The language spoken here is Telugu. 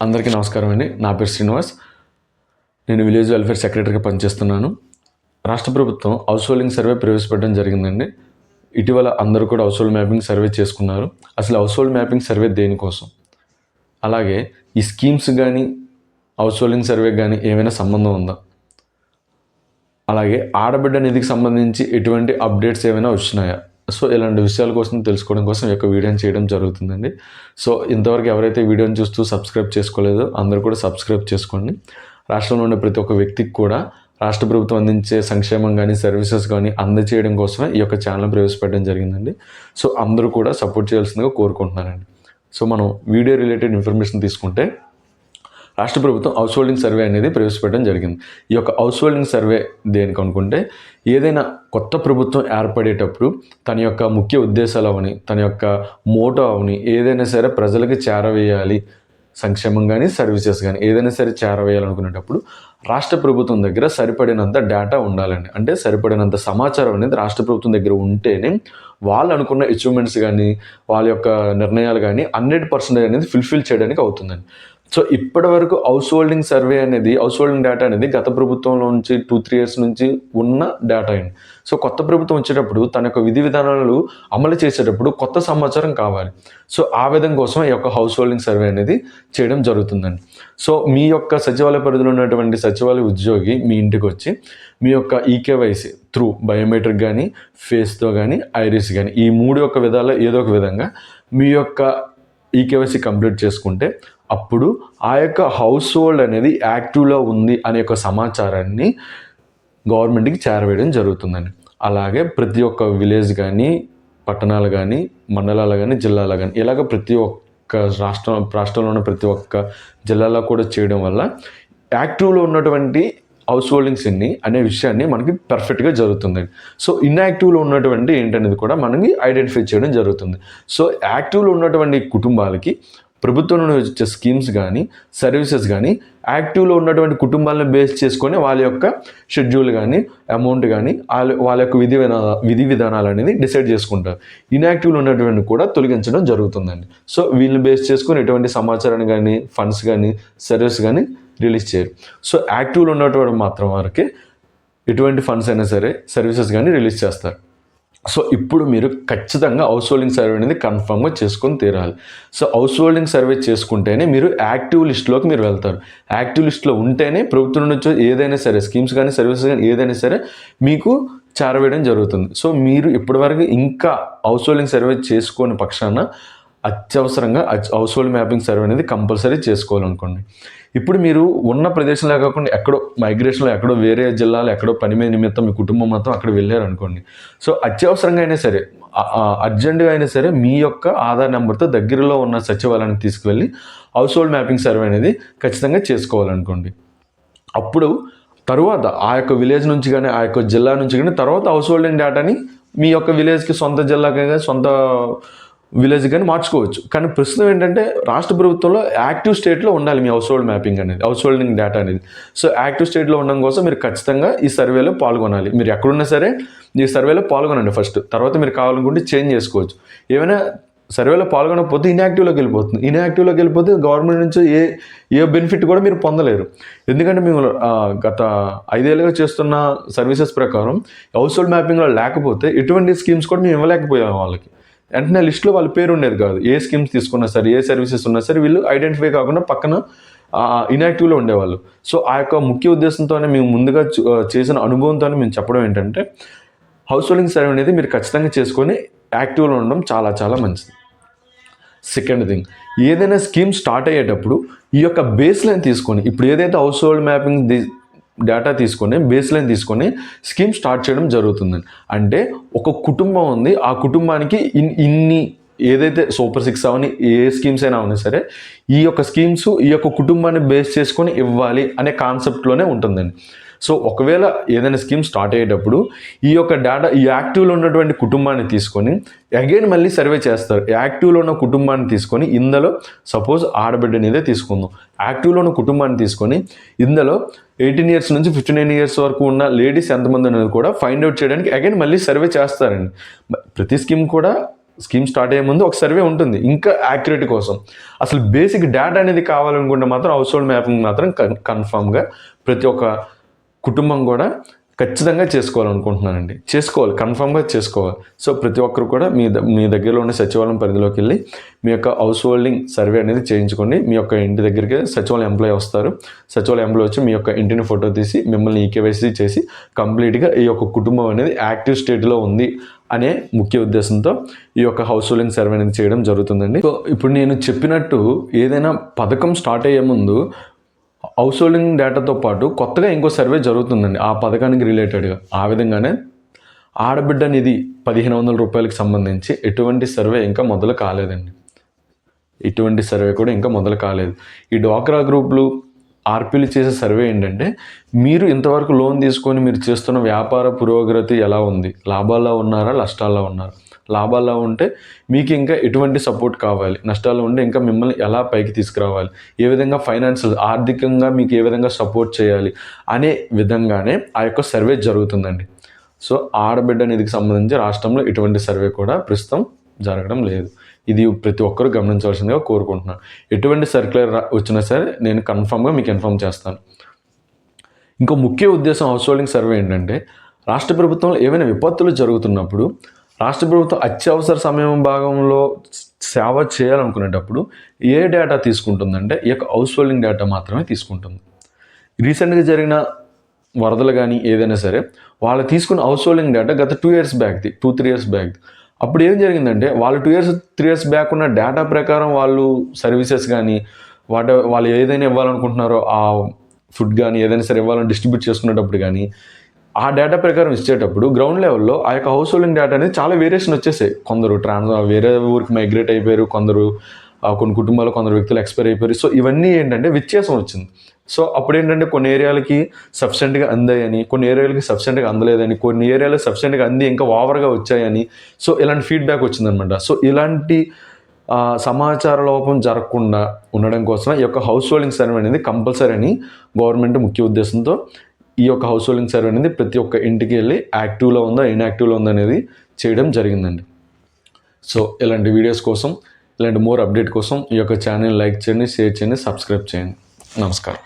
అందరికీ నమస్కారం అండి. నా పేరు శ్రీనివాస్. నేను విలేజ్ వెల్ఫేర్ సెక్రటరీగా పనిచేస్తున్నాను. రాష్ట్ర ప్రభుత్వం హౌస్ హోల్డింగ్ సర్వే ప్రవేశపెట్టడం జరిగిందండి. ఇటీవల అందరూ కూడా హౌస్ హోల్డ్ మ్యాపింగ్ సర్వే చేసుకున్నారు. అసలు హౌస్ హోల్డ్ మ్యాపింగ్ సర్వే దేనికోసం? అలాగే ఈ స్కీమ్స్ కానీ హౌస్ హోల్డింగ్ సర్వే కానీ ఏమైనా సంబంధం ఉందా? అలాగే ఆడబిడ్డ నిధికి సంబంధించి ఎటువంటి అప్డేట్స్ ఏమైనా వచ్చినాయా? సో ఇలాంటి విషయాల కోసం తెలుసుకోవడం కోసం ఈ యొక్క వీడియోని చేయడం జరుగుతుందండి. సో ఇంతవరకు ఎవరైతే వీడియోని చూస్తూ సబ్స్క్రైబ్ చేసుకోలేదో అందరూ కూడా సబ్స్క్రైబ్ చేసుకోండి. రాష్ట్రంలో ఉండే ప్రతి ఒక్క వ్యక్తికి కూడా రాష్ట్ర ప్రభుత్వం అందించే సంక్షేమం కానీ సర్వీసెస్ కానీ అందజేయడం కోసమే ఈ యొక్క ఛానల్ ప్రవేశపెట్టడం జరిగిందండి. సో అందరూ కూడా సపోర్ట్ చేయాల్సిందిగా కోరుకుంటున్నానండి. సో మనం వీడియో రిలేటెడ్ ఇన్ఫర్మేషన్ తీసుకుంటే రాష్ట్ర ప్రభుత్వం హౌస్ హోల్డింగ్ సర్వే అనేది ప్రవేశపెట్టడం జరిగింది. ఈ యొక్క హౌస్ హోల్డింగ్ సర్వే దేనికి అనుకుంటే ఏదైనా కొత్త ప్రభుత్వం ఏర్పడేటప్పుడు తన యొక్క ముఖ్య ఉద్దేశాలు అవని తన యొక్క మోటో అవని ఏదైనా సరే ప్రజలకి చేరవేయాలి సంక్షేమం కానీ సర్వీసెస్ కానీ ఏదైనా సరే చేరవేయాలనుకునేటప్పుడు రాష్ట్ర ప్రభుత్వం దగ్గర సరిపడినంత డేటా ఉండాలండి. అంటే సరిపడినంత సమాచారం అనేది రాష్ట్ర ప్రభుత్వం దగ్గర ఉంటేనే వాళ్ళు అనుకున్న అచీవ్మెంట్స్ కానీ వాళ్ళ యొక్క నిర్ణయాలు కానీ హండ్రెడ్ పర్సెంటేజ్ అనేది ఫుల్ఫిల్ చేయడానికి అవుతుందండి. సో ఇప్పటి వరకు హౌస్ హోల్డింగ్ సర్వే అనేది హౌస్ హోల్డింగ్ డేటా అనేది గత ప్రభుత్వంలో నుంచి టూ త్రీ ఇయర్స్ నుంచి ఉన్న డేటా అండి. సో కొత్త ప్రభుత్వం వచ్చేటప్పుడు తన యొక్క విధి విధానాలు అమలు చేసేటప్పుడు కొత్త సమాచారం కావాలి. సో ఆ విధం కోసం ఈ యొక్క హౌస్ హోల్డింగ్ సర్వే అనేది చేయడం జరుగుతుందండి. సో మీ యొక్క సచివాలయ పరిధిలో ఉన్నటువంటి సచివాలయ ఉద్యోగి మీ ఇంటికి వచ్చి మీ యొక్క ఈకేవైసీ త్రూ బయోమెట్రిక్ కానీ ఫేస్తో కానీ ఐరిస్ కానీ ఈ మూడు యొక్క విధాల్లో ఏదో ఒక విధంగా మీ యొక్క ఈకేవైసీ కంప్లీట్ చేసుకుంటే అప్పుడు ఆ యొక్క హౌస్ హోల్డ్ అనేది యాక్టివ్లో ఉంది అనే యొక్క సమాచారాన్ని గవర్నమెంట్కి చేరవేయడం జరుగుతుందండి. అలాగే ప్రతి ఒక్క విలేజ్ కానీ పట్టణాలు కానీ మండలాలు కానీ జిల్లాలు కానీ ఇలాగ ప్రతి ఒక్క రాష్ట్రం రాష్ట్రంలో ఉన్న ప్రతి ఒక్క జిల్లాలో కూడా చేయడం వల్ల యాక్టివ్లో ఉన్నటువంటి హౌస్ హోల్డింగ్స్ ఎన్ని అనే విషయాన్ని మనకి పర్ఫెక్ట్గా జరుగుతుంది. సో ఇన్యాక్టివ్లో ఉన్నటువంటి ఏంటనేది కూడా మనకి ఐడెంటిఫై చేయడం జరుగుతుంది. సో యాక్టివ్లో ఉన్నటువంటి కుటుంబాలకి ప్రభుత్వం నుండి వచ్చే స్కీమ్స్ కానీ సర్వీసెస్ కానీ యాక్టివ్లో ఉన్నటువంటి కుటుంబాలను బేస్ చేసుకొని వాళ్ళ యొక్క షెడ్యూల్ కానీ అమౌంట్ కానీ వాళ్ళ వాళ్ళ యొక్క విధి విధాన విధి విధానాలు అనేది డిసైడ్ చేసుకుంటారు. ఇన్యాక్టివ్లో ఉన్నటువంటి కూడా తొలగించడం జరుగుతుందండి. సో వీళ్ళని బేస్ చేసుకొని ఎటువంటి సమాచారాన్ని కానీ ఫండ్స్ కానీ సర్వీస్ కానీ రిలీజ్ చేయరు. సో యాక్టివ్లో ఉన్నటువంటి మాత్రం వరకే ఎటువంటి ఫండ్స్ అయినా సరే సర్వీసెస్ కానీ రిలీజ్ చేస్తారు. సో ఇప్పుడు మీరు ఖచ్చితంగా హౌస్ హోల్డింగ్ సర్వే అనేది కన్ఫర్మ్గా చేసుకొని తీరాలి. సో హౌస్ హోల్డింగ్ సర్వే చేసుకుంటేనే మీరు యాక్టివ్ లిస్ట్లోకి మీరు వెళ్తారు. యాక్టివ్ లిస్ట్లో ఉంటేనే ప్రభుత్వం నుంచి ఏదైనా సరే స్కీమ్స్ కానీ సర్వీసెస్ కానీ ఏదైనా సరే మీకు చేరవేయడం జరుగుతుంది. సో మీరు ఇప్పటివరకు ఇంకా హౌస్ హోల్డింగ్ సర్వే చేసుకోని పక్షాన అత్యవసరంగా హౌస్ హోల్డ్ మ్యాపింగ్ సర్వే అనేది కంపల్సరీ చేసుకోవాలనుకోండి. ఇప్పుడు మీరు ఉన్న ప్రదేశంలో కాకుండా ఎక్కడో మైగ్రేషన్లో ఎక్కడో వేరే జిల్లాలో ఎక్కడో పని మీద నిమిత్తం మీ కుటుంబం మొత్తం అక్కడ వెళ్ళారు అనుకోండి. సో అత్యవసరంగా అయినా సరే అర్జెంటుగా అయినా సరే మీ యొక్క ఆధార్ నెంబర్తో దగ్గరలో ఉన్న సచివాలయానికి తీసుకువెళ్ళి హౌస్ హోల్డ్ మ్యాపింగ్ సర్వే అనేది ఖచ్చితంగా చేసుకోవాలనుకోండి. అప్పుడు తరువాత ఆ యొక్క విలేజ్ నుంచి కానీ ఆ యొక్క జిల్లా నుంచి కానీ తర్వాత హౌస్ హోల్డింగ్ డేటాని మీ యొక్క విలేజ్కి సొంత జిల్లాకి కానీ సొంత విలేజ్ కానీ మార్చుకోవచ్చు. కానీ ప్రస్తుతం ఏంటంటే రాష్ట్ర ప్రభుత్వంలో యాక్టివ్ స్టేట్లో ఉండాలి మీ హౌస్ హోల్డ్ మ్యాపింగ్ అనేది హౌస్ హోల్డింగ్ డేటా అనేది. సో యాక్టివ్ స్టేట్లో ఉండడం కోసం మీరు ఖచ్చితంగా ఈ సర్వేలో పాల్గొనాలి. మీరు ఎక్కడున్నా సరే ఈ సర్వేలో పాల్గొనండి ఫస్ట్. తర్వాత మీరు కావాలనుకుంటే చేంజ్ చేసుకోవచ్చు. ఏమైనా సర్వేలో పాల్గొనకపోతే ఇన్యాక్టివ్లోకి వెళ్ళిపోతుంది. ఇన్యాక్టివ్లోకి వెళ్ళిపోతే గవర్నమెంట్ నుంచి ఏ ఏ బెనిఫిట్ కూడా మీరు పొందలేరు. ఎందుకంటే మేము గత ఐదేళ్ళుగా చేస్తున్న సర్వీసెస్ ప్రకారం హౌస్ హోల్డ్ మ్యాపింగ్లో లేకపోతే ఎటువంటి స్కీమ్స్ కూడా మేము ఇవ్వలేకపోయాం వాళ్ళకి. వెంటనే లిస్ట్లో వాళ్ళ పేరు ఉండేది కాదు. ఏ స్కీమ్స్ తీసుకున్నా సరే ఏ సర్వీసెస్ ఉన్నా సరే వీళ్ళు ఐడెంటిఫై కాకుండా పక్కన ఇన్యాక్టివ్లో ఉండేవాళ్ళు. సో ఆ యొక్క ముఖ్య ఉద్దేశంతోనే మేము ముందుగా చేసిన అనుభవంతోనే మేము చెప్పడం ఏంటంటే హౌస్ హోల్డింగ్ సర్వే అనేది మీరు ఖచ్చితంగా చేసుకొని యాక్టివ్లో ఉండడం చాలా చాలా మంచిది. సెకండ్ థింగ్ ఏదైనా స్కీమ్ స్టార్ట్ అయ్యేటప్పుడు ఈ యొక్క బేస్ లైన్ తీసుకొని ఇప్పుడు ఏదైతే హౌస్ హోల్డ్ మ్యాపింగ్ డేటా తీసుకొని బేస్ లైన్ తీసుకొని స్కీమ్ స్టార్ట్ చేయడం జరుగుతుందండి. అంటే ఒక కుటుంబం ఉంది ఆ కుటుంబానికి ఇన్ ఇన్ని ఏదైతే సూపర్ సిక్స్ అవని ఏ స్కీమ్స్ అయినా ఉన్నా సరే ఈ యొక్క స్కీమ్స్ ఈ యొక్క కుటుంబాన్ని బేస్ చేసుకొని ఇవ్వాలి అనే కాన్సెప్ట్లోనే ఉంటుందండి. సో ఒకవేళ ఏదైనా స్కీమ్ స్టార్ట్ అయ్యేటప్పుడు ఈ యొక్క డేటా ఈ యాక్టివ్లో ఉన్నటువంటి కుటుంబాన్ని తీసుకొని అగైన్ మళ్ళీ సర్వే చేస్తారు. యాక్టివ్లో ఉన్న కుటుంబాన్ని తీసుకొని ఇందులో సపోజ్ ఆడబిడ్డ అనేదే తీసుకుందాం. యాక్టివ్లో ఉన్న కుటుంబాన్ని తీసుకొని ఇందులో ఎయిటీన్ ఇయర్స్ నుంచి ఫిఫ్టీ నైన్ ఇయర్స్ వరకు ఉన్న లేడీస్ ఎంతమంది అనేది కూడా ఫైండ్ అవుట్ చేయడానికి అగైన్ మళ్ళీ సర్వే చేస్తారండి. ప్రతి స్కీమ్ కూడా స్కీమ్ స్టార్ట్ అయ్యే ముందు ఒక సర్వే ఉంటుంది. ఇంకా యాక్యురేట్ కోసం. అసలు బేసిక్ డేటా అనేది కావాలనుకుంటే మాత్రం హౌస్ హోల్డ్ మ్యాపింగ్ మాత్రం కన్ కన్ఫామ్గా ప్రతి ఒక్క కుటుంబం కూడా ఖచ్చితంగా చేసుకోవాలనుకుంటున్నానండి. చేసుకోవాలి కన్ఫామ్గా చేసుకోవాలి. సో ప్రతి ఒక్కరు కూడా మీ మీ దగ్గరలో ఉన్న సచివాలయం పరిధిలోకి వెళ్ళి మీ యొక్క హౌస్ హోల్డింగ్ సర్వే అనేది చేయించుకోండి. మీ యొక్క ఇంటి దగ్గరికి సచివాలయం ఎంప్లాయ్ వస్తారు. సచివాలయం ఎంప్లాయ్ వచ్చి మీ యొక్క ఇంటిని ఫోటో తీసి మిమ్మల్ని ఈకేవైసీ చేసి కంప్లీట్గా ఈ యొక్క కుటుంబం అనేది యాక్టివ్ స్టేట్లో ఉంది అనే ముఖ్య ఉద్దేశంతో ఈ యొక్క హౌస్ హోల్డింగ్ సర్వే అనేది చేయడం జరుగుతుందండి. సో ఇప్పుడు నేను చెప్పినట్టు ఏదైనా పథకం స్టార్ట్ అయ్యే ముందు హౌస్ హోల్డింగ్ డేటాతో పాటు కొత్తగా ఇంకో సర్వే జరుగుతుందండి. ఆ పథకానికి రిలేటెడ్గా ఆ విధంగానే ఆడబిడ్డ నిధి పదిహేను వందల రూపాయలకు సంబంధించి ఎటువంటి సర్వే ఇంకా మొదలు కాలేదండి. ఇటువంటి సర్వే కూడా ఇంకా మొదలు కాలేదు. ఈ డ్వాక్రా గ్రూపులు ఆర్పీలు చేసే సర్వే ఏంటంటే మీరు ఇంతవరకు లోన్ తీసుకొని మీరు చేస్తున్న వ్యాపార పురోగతి ఎలా ఉంది? లాభాల్లో ఉన్నారా? నష్టాల్లో ఉన్నారా? లాభాల్లో ఉంటే మీకు ఇంకా ఎటువంటి సపోర్ట్ కావాలి. నష్టాలు ఉంటే ఇంకా మిమ్మల్ని ఎలా పైకి తీసుకురావాలి? ఏ విధంగా ఫైనాన్షియల్ ఆర్థికంగా మీకు ఏ విధంగా సపోర్ట్ చేయాలి? అనే విధంగానే ఆ యొక్క సర్వే జరుగుతుందండి. సో ఆడబిడ్డ నిధికి సంబంధించి రాష్ట్రంలో ఎటువంటి సర్వే కూడా ప్రస్తుతం జరగడం లేదు. ఇది ప్రతి ఒక్కరూ గమనించవలసిందిగా కోరుకుంటున్నాను. ఎటువంటి సర్క్యులర్ వచ్చినా సరే నేను కన్ఫామ్గా మీకు ఇన్ఫామ్ చేస్తాను. ఇంకో ముఖ్య ఉద్దేశం హౌస్ హోల్డింగ్ సర్వే ఏంటంటే రాష్ట్ర ప్రభుత్వంలో ఏవైనా విపత్తులు జరుగుతున్నప్పుడు రాష్ట్ర ప్రభుత్వం అత్యవసర సమయం భాగంలో సేవ చేయాలనుకునేటప్పుడు ఏ డేటా తీసుకుంటుందంటే ఈ యొక్క హౌస్ హోల్డింగ్ డేటా మాత్రమే తీసుకుంటుంది. రీసెంట్గా జరిగిన వరదలు కానీ ఏదైనా సరే వాళ్ళు తీసుకున్న హౌస్ హోల్డింగ్ డేటా గత టూ ఇయర్స్ బ్యాక్ది టూ త్రీ ఇయర్స్ బ్యాక్ది అప్పుడు ఏం జరిగిందంటే వాళ్ళు two years three years back ఉన్న డేటా ప్రకారం వాళ్ళు సర్వీసెస్ కానీ వాట వాళ్ళు ఏదైనా ఇవ్వాలనుకుంటున్నారో ఆ ఫుడ్ కానీ ఏదైనా సరే ఇవ్వాలని డిస్ట్రిబ్యూట్ చేసుకునేటప్పుడు కానీ ఆ డేటా ప్రకారం ఇచ్చేటప్పుడు గ్రౌండ్ లెవెల్లో ఆ యొక్క హౌస్ హోల్డింగ్ డేటా అనేది చాలా వేరియేషన్ వచ్చేసాయి. కొందరు ట్రాన్స్ వేరే ఊరికి మైగ్రేట్ అయిపోయారు కొందరు ఆ, కొన్ని కుటుంబాలు కొందరు వ్యక్తులు ఎక్స్పైర్ అయిపోయారు. సో ఇవన్నీ ఏంటంటే వ్యత్యాసం వచ్చింది. సో అప్పుడు ఏంటంటే కొన్ని ఏరియాలకి సఫిషియెంట్గా అందాయని కొన్ని ఏరియాలకి సఫిషియెంట్గా అందలేదని కొన్ని ఏరియాలో సఫిషియెంట్గా అంది ఇంకా ఓవర్గా వచ్చాయని సో ఇలాంటి ఫీడ్బ్యాక్ వచ్చిందనమాట సో ఇలాంటి సమాచార లోపం జరగకుండా ఉండడం కోసం ఈ యొక్క హౌస్ హోల్డింగ్ సర్వే అనేది కంపల్సరీ అని గవర్నమెంట్ ముఖ్య ఉద్దేశంతో ఈ యొక్క హౌస్ హోల్డింగ్ సర్వే అనేది ప్రతి ఒక్క ఇంటికి వెళ్ళి యాక్టివ్లో ఉందా ఇన్యాక్టివ్లో ఉందా అనేది చేయడం జరిగిందండి. సో ఇలాంటి వీడియోస్ కోసం ఇలాంటి మోర్ అప్డేట్ కోసం ఈ యొక్క ఛానల్ లైక్ చేయండి షేర్ చేయండి సబ్స్క్రైబ్ చేయండి. నమస్కారం.